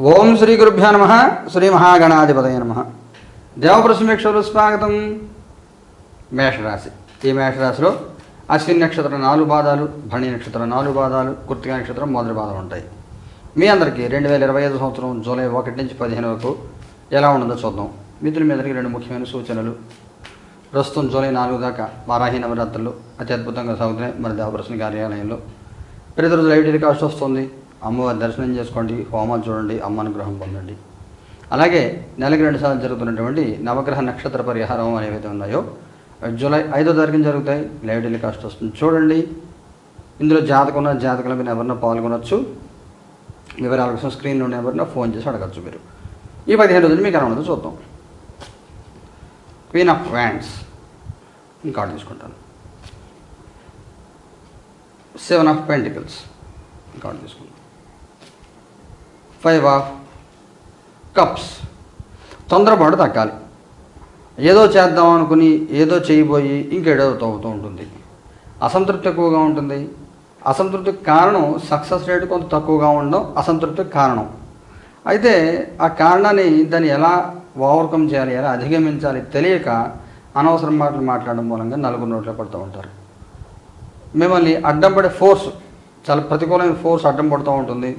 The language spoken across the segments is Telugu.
ఓం శ్రీ గురుభ్యో నమ శ్రీ మహాగణాధిపతయ నమ. దేవప్రసమేక్షలు స్వాగతం. మేషరాశి. ఈ మేషరాశిలో అశ్విని నక్షత్రం నాలుగు పాదాలు భణి నక్షత్రం నాలుగు పాదాలు కృతిక నక్షత్రం మొదటి పాదాలు ఉంటాయి. మీ అందరికీ రెండు వేల ఇరవై ఐదు సంవత్సరం జూలై ఒకటి నుంచి పదిహేను వరకు ఎలా ఉండదో చూద్దాం. మిత్రులు మీ అందరికీ రెండు ముఖ్యమైన సూచనలు. ప్రస్తుతం జూలై నాలుగు దాకా వారాహి నవరాత్రులు అతి అద్భుతంగా సాగుతున్నాయి మన దేవప్రసన్న కార్యాలయంలో. ప్రతిరోజు లైవ్ టెలికాస్ట్ వస్తుంది. అమ్మవారి దర్శనం చేసుకోండి హోమాలు చూడండి అమ్మ అనుగ్రహం పొందండి. అలాగే నెలకి రెండు సార్లు జరుగుతున్నటువంటి నవగ్రహ నక్షత్ర పరిహారం అనేవైతే ఉన్నాయో జూలై ఐదో తారీఖున జరుగుతాయి. లైవ్ టెలికాస్ట్ వస్తుంది. చూడండి. ఇందులో జాతకం జాతకుల మీద ఎవరన్నా పాల్గొనొచ్చు. వివరాల కోసం స్క్రీన్లో ఉన్న ఎవరన్నా ఫోన్ చేసి అడగచ్చు మీరు. ఈ పదిహేను రోజులు మీకు ఎలా ఉండదో చూద్దాం. క్వీన్ ఆఫ్ వ్యాండ్స్ ఇంకా తీసుకుంటాను. సెవెన్ ఆఫ్ పెంటికల్స్ ఇంకా తీసుకుంటాను. ఫైవ్ ఆఫ్ కప్స్ తొందరపాటు తగ్గాలి. ఏదో చేద్దాం అనుకుని ఏదో చేయబోయి ఇంకేదో తవ్వుతూ ఉంటుంది. అసంతృప్తి ఎక్కువగా ఉంటుంది. అసంతృప్తికి కారణం సక్సెస్ రేట్ కొంత తక్కువగా ఉండడం అసంతృప్తికి కారణం. అయితే ఆ కారణాన్ని దాన్ని ఎలా ఓవర్కమ్ చేయాలి ఎలా అధిగమించాలి తెలియక అనవసరం మాటలు మాట్లాడడం మూలంగా నలుగురు నోట్లో పడుతూ ఉంటారు. మిమ్మల్ని అడ్డం పడే ఫోర్స్ చాలా ప్రతికూలమైన ఫోర్స్ అడ్డం పడుతూ ఉంటుంది.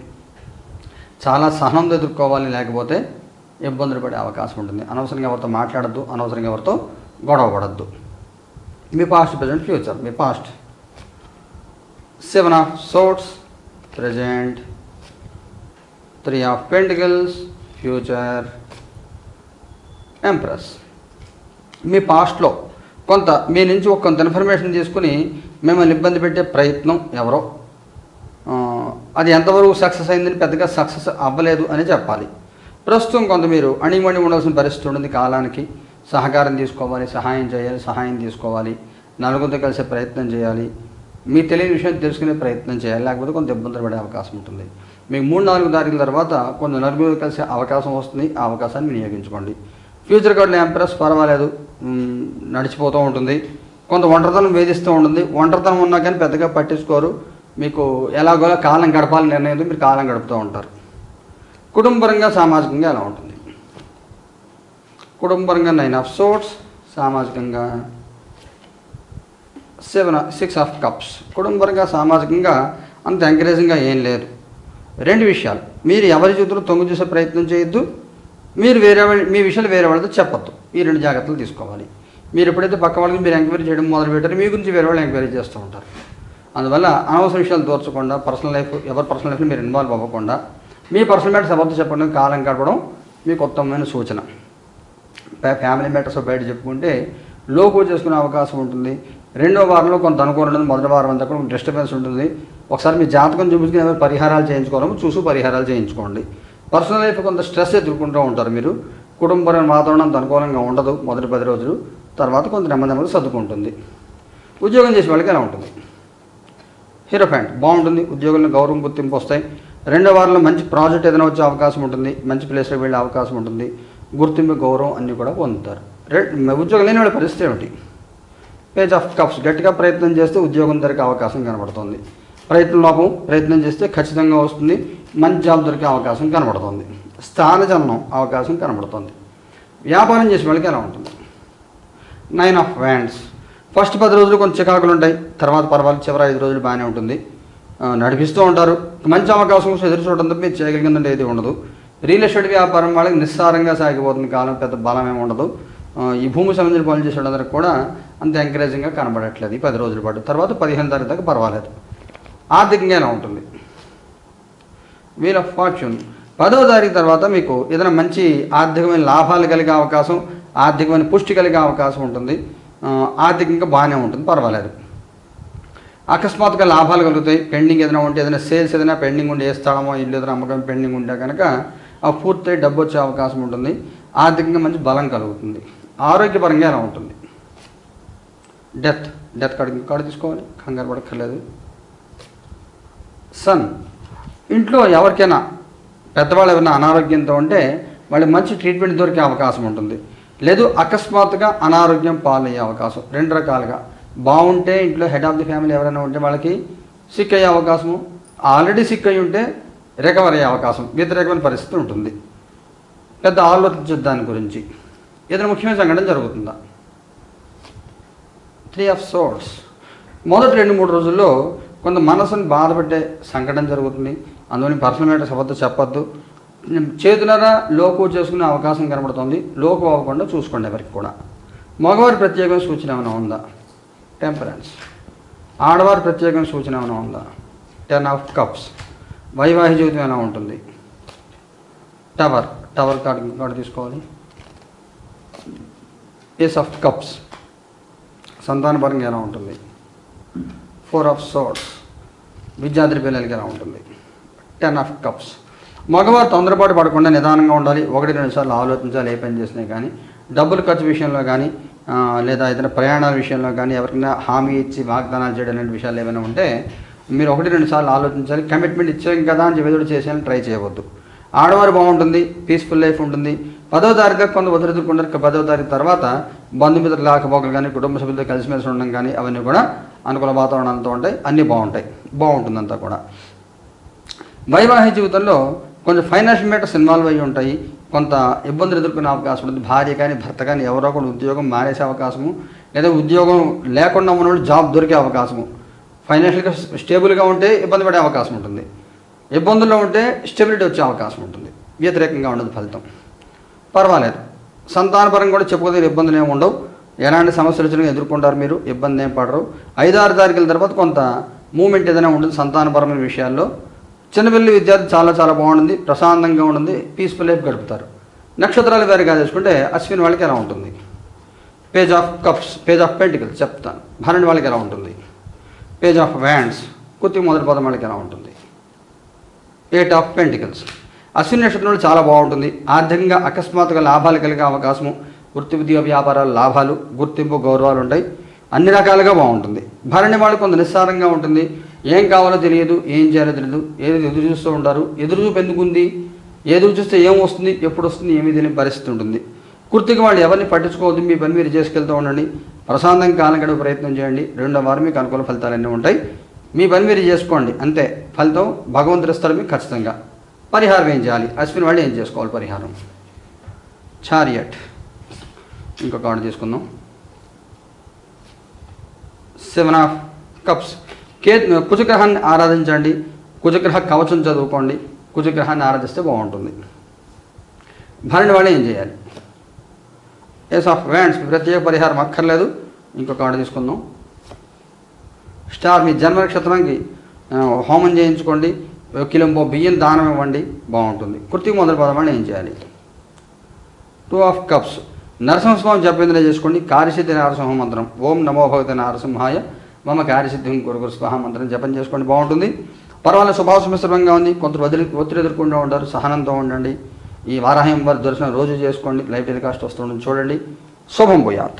చాలా సహనంతో ఎదుర్కోవాలి లేకపోతే ఇబ్బందులు పడే అవకాశం ఉంటుంది. అనవసరంగా ఎవరితో మాట్లాడద్దు అనవసరంగా ఎవరితో గొడవ పడద్దు. మీ past present future me past seven of swords present three of pentacles future empress మీ పాస్ట్లో కొంత మీ నుంచి ఒక కొంత ఇన్ఫర్మేషన్ తీసుకుని మిమ్మల్ని ఇబ్బంది పెట్టే ప్రయత్నం ఎవరో అది ఎంతవరకు సక్సెస్ అయిందని పెద్దగా సక్సెస్ అవ్వలేదు అని చెప్పాలి. ప్రస్తుతం కొంత మీరు అణిమణి ఉండాల్సిన పరిస్థితి ఉంటుంది కాలానికి. సహకారం తీసుకోవాలి సహాయం చేయాలి సహాయం తీసుకోవాలి నలుగురితో కలిసే ప్రయత్నం చేయాలి. మీ తెలియని విషయం తెలుసుకునే ప్రయత్నం చేయాలి లేకపోతే కొంత ఇబ్బందులు పడే అవకాశం ఉంటుంది. మీకు మూడు నాలుగు తారీఖుల తర్వాత కొంత నలుగురు కలిసే అవకాశం వస్తుంది ఆ అవకాశాన్ని వినియోగించుకోండి. ఫ్యూచర్ కార్డులు ఎంప్రెస్ పర్వాలేదు నడిచిపోతూ ఉంటుంది. కొంత ఒంటరితనం వేధిస్తూ ఉంటుంది. ఒంటరితనం ఉన్నా కానీ పెద్దగా పట్టించుకోరు. మీకు ఎలాగోలా కాలం గడపాలని నిర్ణయంతో మీరు కాలం గడుపుతూ ఉంటారు. కుటుంబపరంగా సామాజికంగా ఎలా ఉంటుంది? కుటుంబపరంగా నైన్ ఆఫ్ సోట్స్ సామాజికంగా సెవెన్ సిక్స్ ఆఫ్ కప్స్ కుటుంబపరంగా సామాజికంగా అంత ఎంకరేజింగ్గా ఏం లేదు. రెండు విషయాలు. మీరు ఎవరి జీవితంలో తొంగి చూసే ప్రయత్నం చేయొద్దు. మీరు వేరే వాళ్ళ మీ విషయాలు వేరే వాళ్ళతో చెప్పొద్దు. ఈ రెండు జాగ్రత్తలు తీసుకోవాలి. మీరు ఎప్పుడైతే పక్క వాళ్ళకి మీరు ఎంక్వైరీ చేయడం మొదలు పెట్టారో మీ గురించి వేరే వాళ్ళు ఎంక్వైరీ చేస్తూ ఉంటారు. అందువల్ల అనవసర విషయాలు దోర్చకుండా పర్సనల్ లైఫ్ ఎవరి పర్సనల్ లైఫ్లో మీరు ఇన్వాల్వ్ అవ్వకుండా మీ పర్సనల్ మ్యాటర్స్ ఎవరితో చెప్పడం కాలం గడపడం మీకు ఉత్తమమైన సూచన. ఫ్యామిలీ మ్యాటర్స్ బయట చెప్పుకుంటే లోకు చేసుకునే అవకాశం ఉంటుంది. రెండో వారంలో కొంత అనుకూలం ఉంటుంది మొదటి వారం అంతా కూడా డిస్టర్బెన్స్ ఉంటుంది. ఒకసారి మీ జాతకం చూపించుకుని ఏమైనా పరిహారాలు చేయించుకోవడం చూసు పరిహారాలు చేయించుకోండి. పర్సనల్ లైఫ్ కొంత స్ట్రెస్ ఎదుర్కొంటూ ఉంటారు మీరు. కుటుంబం వాతావరణం అంత అనుకూలంగా ఉండదు మొదటి పది రోజులు తర్వాత కొంత నెమ్మది నెమ్మది సర్దుకుంటుంది. ఉద్యోగం చేసే వాళ్ళకి ఎలా ఉంటుంది? Hierophant. బాగుంటుంది. ఉద్యోగులను గౌరవం గుర్తింపు వస్తాయి రెండో వారంలో మంచి ప్రాజెక్ట్ ఏదైనా వచ్చే అవకాశం ఉంటుంది. మంచి ప్లేస్లోకి వెళ్ళే అవకాశం ఉంటుంది. గుర్తింపు గౌరవం అన్నీ కూడా పొందుతారు. రె- ఉద్యోగం లేని వాళ్ళ పరిస్థితి ఏమిటి? Page of cups. గట్టిగా ప్రయత్నం చేస్తే ఉద్యోగం దొరికే అవకాశం కనబడుతుంది. ప్రయత్నం లోపం ప్రయత్నం చేస్తే ఖచ్చితంగా వస్తుంది. మంచి జాబ్ దొరికే అవకాశం కనబడుతుంది. స్థానచలనం అవకాశం కనబడుతుంది. వ్యాపారం చేసే వాళ్ళకి ఎలా ఉంటుంది? Nine of wands. ఫస్ట్ పది రోజులు కొంచెం చికాకులు ఉంటాయి. తర్వాత పర్వాలేదు చివరి ఐదు రోజులు బాగానే ఉంటుంది. నడిపిస్తూ ఉంటారు. మంచి అవకాశం కోసం ఎదురు చూడడం తప్ప మీరు చేయగలిగిందంటే ఏది ఉండదు. రియల్ ఎస్టేట్ వ్యాపారం వాళ్ళకి నిస్సారంగా సాగిపోతుంది. కాలం పెద్ద బలం ఏమి ఉండదు. ఈ భూమి సంబంధించిన పనులు చేసేటందరికి కూడా అంత ఎంకరేజింగ్గా కనబడట్లేదు ఈ పది రోజుల పాటు. తర్వాత పదిహేను తారీఖు దాకా పర్వాలేదు. ఆర్థికంగా ఎలా ఉంటుంది. వీల్ ఆఫ్ ఫార్చ్యూన్ పదో తారీఖు తర్వాత మీకు ఏదైనా మంచి ఆర్థికమైన లాభాలు కలిగే అవకాశం ఆర్థికమైన పుష్టి కలిగే అవకాశం ఉంటుంది. ఆర్థికంగా బాగానే ఉంటుంది పర్వాలేదు. అకస్మాత్తుగా లాభాలు కలుగుతాయి. పెండింగ్ ఏదైనా ఉంటే ఏదైనా సేల్స్ ఏదైనా పెండింగ్ ఉండి ఏ స్థలమో ఇల్లు ఏదైనా అమ్మకం పెండింగ్ ఉంటే కనుక ఆ పూర్తి డబ్బు వచ్చే అవకాశం ఉంటుంది. ఆర్థికంగా మంచి బలం కలుగుతుంది. ఆరోగ్యపరంగా ఎలా ఉంటుంది? డెత్ డెత్ కార్డు కార్డు తీసుకోవాలి. కంగారు పడక్కర్లేదు. సన్ ఇంట్లో ఎవరికైనా పెద్దవాళ్ళు ఏమైనా అనారోగ్యంతో ఉంటే వాళ్ళకి మంచి ట్రీట్మెంట్ దొరికే అవకాశం ఉంటుంది. లేదు అకస్మాత్తుగా అనారోగ్యం పాలయ్యే అవకాశం. రెండు రకాలుగా. బాగుంటే ఇంట్లో హెడ్ ఆఫ్ ది ఫ్యామిలీ ఎవరైనా ఉంటే వాళ్ళకి సిక్ అయ్యే అవకాశము. ఆల్రెడీ సిక్ అయి ఉంటే రికవర్ అయ్యే అవకాశం. వ్యతిరేకమైన పరిస్థితి ఉంటుంది. పెద్ద ఆలోచించదు దాని గురించి. ఏదైనా ముఖ్యమైన సంఘటన జరుగుతుందా? త్రీ ఆఫ్ సోర్స్ మొదటి రెండు మూడు రోజుల్లో కొంత మనసుని బాధపెట్టే సంఘటన జరుగుతుంది. అందువల్ల పర్సనల్ మ్యాటర్స్ అవద్దు చెప్పొద్దు. చేతులరా లోకు చేసుకునే అవకాశం కనబడుతుంది. లోకు అవ్వకుండా చూసుకోండి ఎవరికి కూడా. మగవారి ప్రత్యేకమైన సూచన ఏమైనా ఉందా? టెంపరెన్స్ ఆడవారి ప్రత్యేకమైన సూచన ఏమైనా ఉందా? టెన్ ఆఫ్ కప్స్ వైవాహిక జీవితం ఎలా ఉంటుంది? టవర్ టవర్ కార్డు కార్డు తీసుకోవాలి. ఏస్ ఆఫ్ కప్స్ సంతానపరంగా ఎలా ఉంటుంది? ఫోర్ ఆఫ్ సోర్స్ విద్యార్థి పిల్లలకి ఎలా ఉంటుంది? టెన్ ఆఫ్ కప్స్ మగవారు తొందరపాటు పడకుండా నిదానంగా ఉండాలి. ఒకటి రెండు సార్లు ఆలోచించాలి ఏ పని చేసినా కానీ. డబ్బులు ఖర్చు విషయంలో కానీ లేదా ఏదైనా ప్రయాణాల విషయంలో కానీ ఎవరికైనా హామీ ఇచ్చి వాగ్దానాలు చేయడం లాంటి విషయాలు ఏమైనా ఉంటే మీరు ఒకటి రెండు సార్లు ఆలోచించాలి. కమిట్మెంట్ ఇచ్చాం కదా అని చెప్పి చేసేయాలని ట్రై చేయవద్దు. ఆడవారు బాగుంటుంది పీస్ఫుల్ లైఫ్ ఉంటుంది. పదో తారీఖు కొంత వదిలిదుకుంటారు పదో తారీఖు తర్వాత బంధుమిత్రులు లేకపోకలు కానీ కుటుంబ సభ్యులతో కలిసిమెలిసి ఉండడం కానీ అవన్నీ కూడా అనుకూల వాతావరణంతో ఉంటాయి. అన్నీ బాగుంటాయి. బాగుంటుందంతా కూడా. వైవాహిక జీవితంలో కొంచెం ఫైనాన్షియల్ మ్యాటర్స్ ఇన్వాల్వ్ అయ్యి ఉంటాయి. కొంత ఇబ్బందులు ఎదుర్కొనే అవకాశం ఉంటుంది. భార్య కానీ భర్త కానీ ఎవరో ఒకరు ఉద్యోగం మానేసే అవకాశము. లేదా ఉద్యోగం లేకుండా ఉన్నప్పుడు జాబ్ దొరికే అవకాశము. ఫైనాన్షియల్గా స్టేబుల్గా ఉంటే ఇబ్బంది పడే అవకాశం ఉంటుంది. ఇబ్బందుల్లో ఉంటే స్టెబిలిటీ వచ్చే అవకాశం ఉంటుంది. వ్యతిరేకంగా ఉండదు ఫలితం. పర్వాలేదు. సంతానపరంగా కూడా చెప్పుకోదగిన ఇబ్బందులు ఏమి ఉండవు. ఎలాంటి సమస్యలు వచ్చినా ఎదుర్కొంటారు మీరు. ఇబ్బంది ఏం పడరు. ఐదారు తారీఖుల తర్వాత కొంత మూమెంట్ ఏదైనా ఉంటుంది సంతానపరమైన విషయాల్లో. చిన్నపిల్లి విద్యార్థి చాలా చాలా బాగుంటుంది ప్రశాంతంగా ఉంటుంది పీస్ఫుల్ లైఫ్ గడుపుతారు. నక్షత్రాలు వేరుగా చేసుకుంటే అశ్విన్ వాళ్ళకి ఎలా ఉంటుంది? Page of cups page of pentacles చెప్తాను. భరణి వాళ్ళకి ఎలా ఉంటుంది? పేజ్ ఆఫ్ వ్యాండ్స్ కుత్తి మొదటి పదం వాళ్ళకి ఎలా ఉంటుంది? ఎయిట్ ఆఫ్ పెంటికల్స్ అశ్విని నక్షత్రంలో చాలా బాగుంటుంది. ఆర్థికంగా అకస్మాత్తుగా లాభాలు కలిగే అవకాశము వృత్తి ఉద్యోగ వ్యాపారాల లాభాలు గుర్తింపు గౌరవాలు ఉంటాయి. అన్ని రకాలుగా బాగుంటుంది. భరణి వాళ్ళు కొంత నిస్సారంగా ఉంటుంది. ఏం కావాలో తెలియదు ఏం చేయాలో తెలియదు. ఏది ఎదురు చూస్తూ ఉంటారు. ఎదురు చూపు ఎందుకు ఉంది ఎదురు చూస్తే ఏం వస్తుంది? ఎప్పుడు వస్తుంది? ఏమీ తెలియని పరిస్థితి ఉంటుంది. కుర్తికి వాళ్ళు ఎవరిని పట్టించుకోవద్దు మీ పని మీరు చేసుకెళ్తూ ఉండండి. ప్రశాంతంగా కాలం గడుపు ప్రయత్నం చేయండి. రెండో వారం మీకు అనుకూల ఫలితాలన్నీ ఉంటాయి. మీ పని మీరు చేసుకోండి. అంతే. ఫలితం భగవంతుడు ఇస్తారు మీకు ఖచ్చితంగా. పరిహారం ఏం చేయాలి? అశ్విన్ వాళ్ళు ఏం చేసుకోవాలి పరిహారం? చారియట్. ఇంకొక ఆర్డర్ తీసుకుందాం. Seven of cups. కే కుజగ్రహాన్ని ఆరాధించండి. కుజగ్రహ కవచం చదువుకోండి. కుజగ్రహాన్ని ఆరాధిస్తే బాగుంటుంది. భరణి వాళ్ళు ఏం చేయాలి? ఎస్ ఆఫ్ వ్యాండ్స్ ప్రత్యేక పరిహారం అక్కర్లేదు. ఇంకొక కార్డు తీసుకుందాం. స్టార్ మీ జన్మ నక్షత్రానికి హోమం చేయించుకోండి. కిలంబో బియ్యం దానం ఇవ్వండి. బాగుంటుంది. కృతికి మొదలు పదమని ఏం చేయాలి? టూ ఆఫ్ కప్స్ నరసింహస్వామి జపేంద్ర చేసుకోండి. కార్యసిద్ధి నరసింహ మంత్రం. ఓం నమో భగవతి నరసింహాయ మమ కార్యసిద్ధిం గురుగురు స్వాహ మంత్రం జపం చేసుకోండి బాగుంటుంది. పర్వాలేదు స్వభావ సమిశ్రమంగా ఉంది కొంత వదిలి ఒత్తిడి ఎదుర్కొంటూ ఉంటారు సహనంతో ఉండండి. ఈ వారాహం వారి దర్శనం రోజు చేసుకోండి లైవ్ టెలికాస్ట్ వస్తుండని చూడండి. శుభం పోయాత్